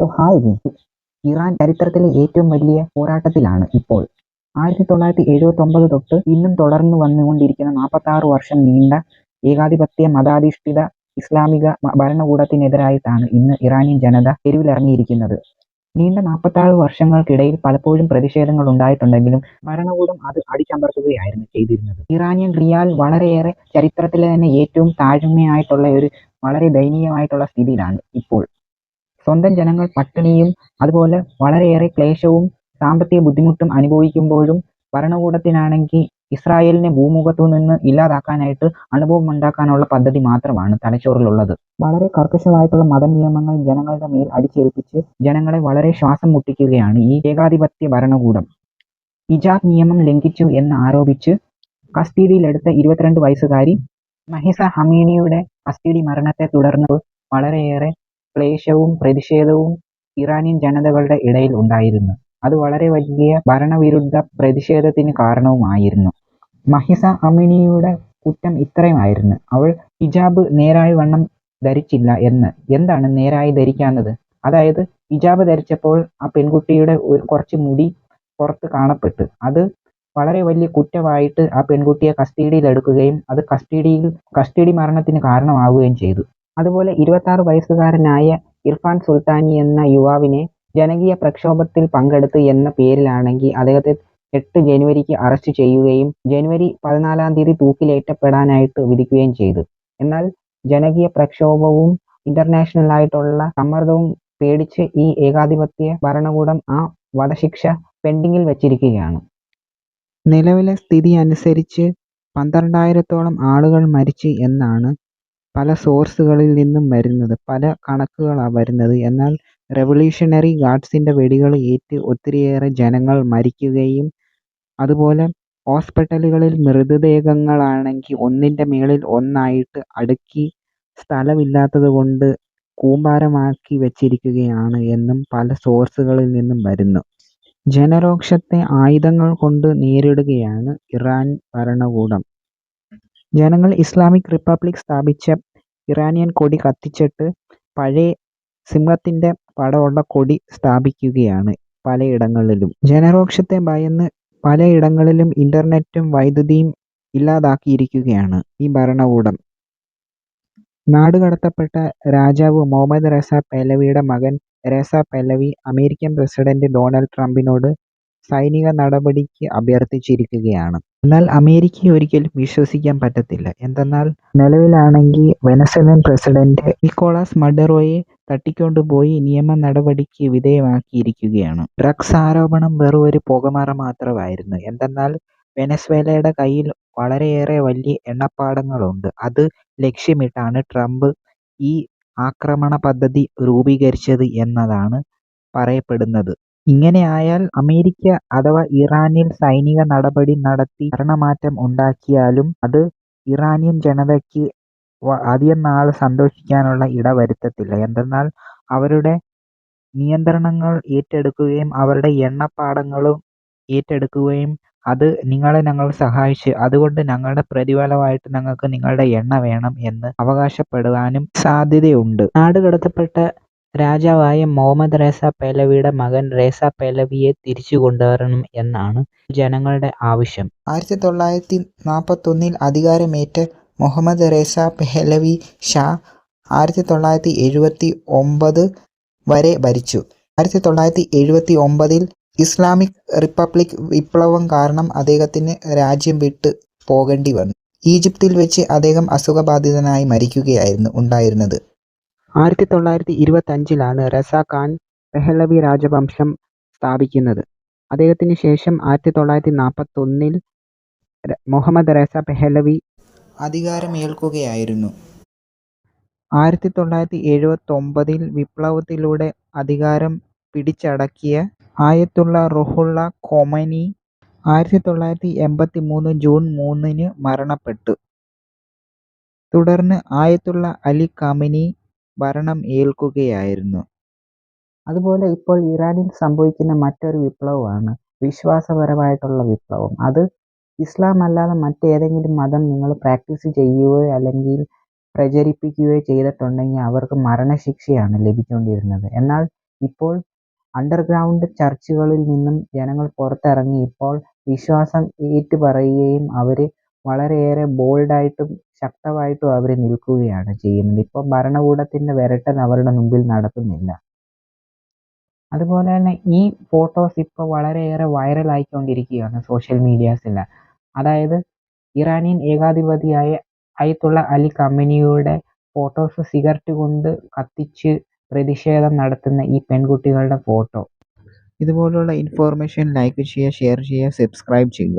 So hi Iran ചരിത്രത്തിലെ ഏറ്റവും വലിയ പോരാട്ടത്തിലാണ് ഇപ്പോൾ. ആയിരത്തി തൊള്ളായിരത്തി എഴുപത്തി ഒമ്പത് തൊട്ട് ഇന്നും തുടർന്നു വന്നുകൊണ്ടിരിക്കുന്ന നാൽപ്പത്തി ആറ് വർഷം നീണ്ട ഏകാധിപത്യ മതാധിഷ്ഠിത ഇസ്ലാമിക ഭരണകൂടത്തിനെതിരായിട്ടാണ് ഇന്ന് ഇറാനിയൻ ജനത തെരുവിലിറങ്ങിയിരിക്കുന്നത്. നീണ്ട നാൽപ്പത്താറ് വർഷങ്ങൾക്കിടയിൽ പലപ്പോഴും പ്രതിഷേധങ്ങൾ ഉണ്ടായിട്ടുണ്ടെങ്കിലും ഭരണകൂടം അത് അടിച്ചമർത്തുകയായിരുന്നു ചെയ്തിരുന്നത്. ഇറാനിയൻ റിയാൽ വളരെയേറെ ചരിത്രത്തിലെ തന്നെ ഏറ്റവും താഴ്മയായിട്ടുള്ള ഒരു വളരെ ദയനീയമായിട്ടുള്ള സ്ഥിതിയിലാണ് ഇപ്പോൾ. സ്വന്തം ജനങ്ങൾ പട്ടിണിയും അതുപോലെ വളരെയേറെ ക്ലേശവും സാമ്പത്തിക ബുദ്ധിമുട്ടും അനുഭവിക്കുമ്പോഴും ഭരണകൂടത്തിനാണെങ്കിൽ ഇസ്രായേലിനെ ഭൂമുഖത്തു നിന്ന് ഇല്ലാതാക്കാനായിട്ട് അനുഭവം ഉണ്ടാക്കാനുള്ള പദ്ധതി മാത്രമാണ് തലച്ചോറിലുള്ളത്. വളരെ കർക്കശമായിട്ടുള്ള മതനിയമങ്ങൾ ജനങ്ങളുടെ മേൽ അടിച്ചേൽപ്പിച്ച് ജനങ്ങളെ വളരെ ശ്വാസം മുട്ടിക്കുകയാണ് ഈ ഏകാധിപത്യ ഭരണകൂടം. ഇജാബ് നിയമം ലംഘിച്ചു എന്ന് ആരോപിച്ച് കസ്റ്റഡിയിലെടുത്ത ഇരുപത്തിരണ്ട് വയസ്സുകാരി മഹിസ ഹമീനിയുടെ കസ്റ്റഡി മരണത്തെ തുടർന്ന് വളരെയേറെ ക്ലേശവും പ്രതിഷേധവും ഇറാനിയൻ ജനതകളുടെ ഇടയിൽ ഉണ്ടായിരുന്നു. അത് വളരെ വലിയ ഭരണവിരുദ്ധ പ്രതിഷേധത്തിന് കാരണവുമായിരുന്നു. മഹിസ അമിനിയുടെ കുറ്റം ഇത്രയുമായിരുന്നു. അവൾ ഹിജാബ് നേരായ വണ്ണം ധരിച്ചില്ല എന്ന്. എന്താണ് നേരായി ധരിക്കാഞ്ഞത്? അതായത് ഹിജാബ് ധരിച്ചപ്പോൾ ആ പെൺകുട്ടിയുടെ കുറച്ച് മുടി പുറത്ത് കാണപ്പെട്ടു. അത് വളരെ വലിയ കുറ്റമായിട്ട് ആ പെൺകുട്ടിയെ കസ്റ്റഡിയിൽ എടുക്കുകയും അത് കസ്റ്റഡിയിൽ കസ്റ്റഡി മരണത്തിന് കാരണമാവുകയും ചെയ്തു. അതുപോലെ ഇരുപത്താറ് വയസ്സുകാരനായ ഇർഫാൻ സുൽത്താനി എന്ന യുവാവിനെ ജനകീയ പ്രക്ഷോഭത്തിൽ പങ്കെടുത്തു എന്ന പേരിലാണെങ്കിൽ അദ്ദേഹത്തെ എട്ട് ജനുവരിക്ക് അറസ്റ്റ് ചെയ്യുകയും ജനുവരി പതിനാലാം തീയതി തൂക്കിലേറ്റപ്പെടാനായിട്ട് വിധിക്കുകയും ചെയ്തു. എന്നാൽ ജനകീയ പ്രക്ഷോഭവും ഇന്റർനാഷണൽ ആയിട്ടുള്ള സമ്മർദ്ദവും പേടിച്ച് ഈ ഏകാധിപത്യ ഭരണകൂടം ആ വധശിക്ഷ പെൻഡിങ്ങിൽ വച്ചിരിക്കുകയാണ്. നിലവിലെ സ്ഥിതി അനുസരിച്ച് പന്ത്രണ്ടായിരത്തോളം ആളുകൾ മരിച്ചു എന്നാണ് പല സോഴ്സുകളിൽ നിന്നും വരുന്നത് പല കണക്കുകളാണ് വരുന്നത്. എന്നാൽ റെവല്യൂഷണറി ഗാർഡ്സിന്റെ വെടികൾ ഏറ്റ് ഒത്തിരിയേറെ ജനങ്ങൾ മരിക്കുകയും അതുപോലെ ഹോസ്പിറ്റലുകളിൽ മൃതദേഹങ്ങളാണെങ്കിൽ ഒന്നിന്റെ മേളിൽ ഒന്നായിട്ട് അടുക്കി സ്ഥലമില്ലാത്തത് കൊണ്ട് കൂമ്പാരമാക്കി വെച്ചിരിക്കുകയാണ് എന്നും പല സോഴ്സുകളിൽ നിന്നും വരുന്നു. ജനരോക്ഷത്തെ ആയുധങ്ങൾ കൊണ്ട് നേരിടുകയാണ് ഇറാൻ ഭരണകൂടം. ജനങ്ങൾ ഇസ്ലാമിക് റിപ്പബ്ലിക് സ്ഥാപിച്ച ഇറാനിയൻ കൊടി കത്തിച്ചിട്ട് പഴയ സിംഹത്തിന്റെ പടമുള്ള കൊടി സ്ഥാപിക്കുകയാണ് പലയിടങ്ങളിലും. ജനരോക്ഷത്തെ ഭയന്ന് പലയിടങ്ങളിലും ഇന്റർനെറ്റും വൈദ്യുതിയും ഇല്ലാതാക്കിയിരിക്കുകയാണ് ഈ ഭരണകൂടം. നാടുകടത്തപ്പെട്ട രാജാവ് മുഹമ്മദ് റസ പെലവിയുടെ മകൻ Reza Pahlavi American president Donald ട്രംപിനോട് സൈനിക നടപടിക്ക് അഭ്യർത്ഥിച്ചിരിക്കുകയാണ്. എന്നാൽ അമേരിക്കയെ ഒരിക്കലും വിശ്വസിക്കാൻ പറ്റത്തില്ല. എന്തെന്നാൽ നിലവിലാണെങ്കിൽ വെനസ്വേലൻ പ്രസിഡന്റ് നിക്കോളാസ് മഡറോയെ തട്ടിക്കൊണ്ടുപോയി നിയമ നടപടിക്ക് വിധേയമാക്കിയിരിക്കുകയാണ്. ഡ്രഗ്സ് ആരോപണം വെറും ഒരു പുകമറ മാത്രമായിരുന്നു. എന്തെന്നാൽ വെനസ്വേലയുടെ കയ്യിൽ വളരെയേറെ വലിയ എണ്ണപ്പാടങ്ങളുണ്ട്. അത് ലക്ഷ്യമിട്ടാണ് ട്രംപ് ഈ ആക്രമണ പദ്ധതി രൂപീകരിച്ചത് എന്നതാണ് പറയപ്പെടുന്നത്. ഇങ്ങനെയായാൽ അമേരിക്ക അഥവാ ഇറാനിൽ സൈനിക നടപടി നടത്തി ഭരണമാറ്റം ഉണ്ടാക്കിയാലും അത് ഇറാനിയൻ ജനതയ്ക്ക് അധികം നാൾ സന്തോഷിക്കാനുള്ള ഇടവരുത്തത്തില്ല. എന്തെന്നാൽ അവരുടെ നിയന്ത്രണങ്ങൾ ഏറ്റെടുക്കുകയും അവരുടെ എണ്ണപ്പാടങ്ങളും ഏറ്റെടുക്കുകയും അത് നിങ്ങളെ ഞങ്ങൾ സഹായിച്ച് അതുകൊണ്ട് ഞങ്ങളുടെ പ്രതിഫലമായിട്ട് ഞങ്ങൾക്ക് നിങ്ങളുടെ എണ്ണ വേണം എന്ന് അവകാശപ്പെടുവാനും സാധ്യതയുണ്ട്. നാടുകടത്തപ്പെട്ട രാജാവായ മുഹമ്മദ് റേസ പേലവിയുടെ മകൻ റേസ പേലവിയെ തിരിച്ചു കൊണ്ടുവരണം എന്നാണ് ജനങ്ങളുടെ ആവശ്യം. ആയിരത്തി തൊള്ളായിരത്തി നാൽപ്പത്തൊന്നിൽ അധികാരമേറ്റ മുഹമ്മദ് റേസ പെഹലവി ഷാ ആയിരത്തി തൊള്ളായിരത്തി എഴുപത്തി ഒമ്പത് വരെ ഭരിച്ചു. ആയിരത്തി തൊള്ളായിരത്തി എഴുപത്തി ഒമ്പതിൽ ഇസ്ലാമിക് റിപ്പബ്ലിക് വിപ്ലവം കാരണം അദ്ദേഹത്തിന് രാജ്യം വിട്ട് പോകേണ്ടി വന്നു. ഈജിപ്തിൽ വെച്ച് അദ്ദേഹം അസുഖബാധിതനായി മരിക്കുകയായിരുന്നു ഉണ്ടായിരുന്നത്. ആയിരത്തി തൊള്ളായിരത്തി ഇരുപത്തഞ്ചിലാണ് റസ ഖാൻ പെഹ്ലവി രാജവംശം സ്ഥാപിക്കുന്നത്. അദ്ദേഹത്തിന് ശേഷം ആയിരത്തി തൊള്ളായിരത്തി നാൽപ്പത്തൊന്നിൽ മുഹമ്മദ് റസ പെഹ്ലവി അധികാരമേൽക്കുകയായിരുന്നു. ആയിരത്തി തൊള്ളായിരത്തി എഴുപത്തൊമ്പതിൽ വിപ്ലവത്തിലൂടെ അധികാരം പിടിച്ചടക്കിയ ആയത്തുള്ള റുഹുള്ള കൊമനി ആയിരത്തി തൊള്ളായിരത്തി എൺപത്തി മൂന്ന് ജൂൺ മൂന്നിന് മരണപ്പെട്ടു. തുടർന്ന് ആയത്തുള്ള അലി ഖാമിനി ഭരണം ഏൽക്കുകയായിരുന്നു. അതുപോലെ ഇപ്പോൾ ഇറാനിൽ സംഭവിക്കുന്ന മറ്റൊരു വിപ്ലവമാണ് വിശ്വാസപരമായിട്ടുള്ള വിപ്ലവം. അത് ഇസ്ലാം അല്ലാതെ മറ്റേതെങ്കിലും മതം നിങ്ങൾ പ്രാക്ടീസ് ചെയ്യുകയോ അല്ലെങ്കിൽ പ്രചരിപ്പിക്കുകയോ ചെയ്തിട്ടുണ്ടെങ്കിൽ അവർക്ക് മരണശിക്ഷയാണ് ലഭിച്ചുകൊണ്ടിരുന്നത്. എന്നാൽ ഇപ്പോൾ അണ്ടർഗ്രൗണ്ട് ചർച്ചുകളിൽ നിന്നും ജനങ്ങൾ പുറത്തിറങ്ങി ഇപ്പോൾ വിശ്വാസം ഏറ്റുപറയുകയും അവർ വളരെയേറെ ബോൾഡായിട്ടും ശക്തമായിട്ടും അവർ നിൽക്കുകയാണ് ചെയ്യുന്നത്. ഇപ്പം ഭരണകൂടത്തിന്റെ വിരട്ടൽ അവരുടെ മുമ്പിൽ നടക്കുന്നില്ല അതുപോലെ തന്നെ ഈ ഫോട്ടോസ് ഇപ്പോൾ വളരെയേറെ വൈറലായിക്കൊണ്ടിരിക്കുകയാണ് സോഷ്യൽ മീഡിയാസിൽ അതായത് ഇറാനിയൻ ഏകാധിപതിയായ അയത്തുള്ള അലി ഖമേനിയുടെ ഫോട്ടോസ് സിഗരറ്റ് കൊണ്ട് കത്തിച്ച് പ്രതിഷേധം നടത്തുന്ന ഈ പെൺകുട്ടികളുടെ ഫോട്ടോ. ഇതുപോലുള്ള ഇൻഫോർമേഷൻ ലൈക്ക് ചെയ്യുക ഷെയർ ചെയ്യുക സബ്സ്ക്രൈബ് ചെയ്യുക.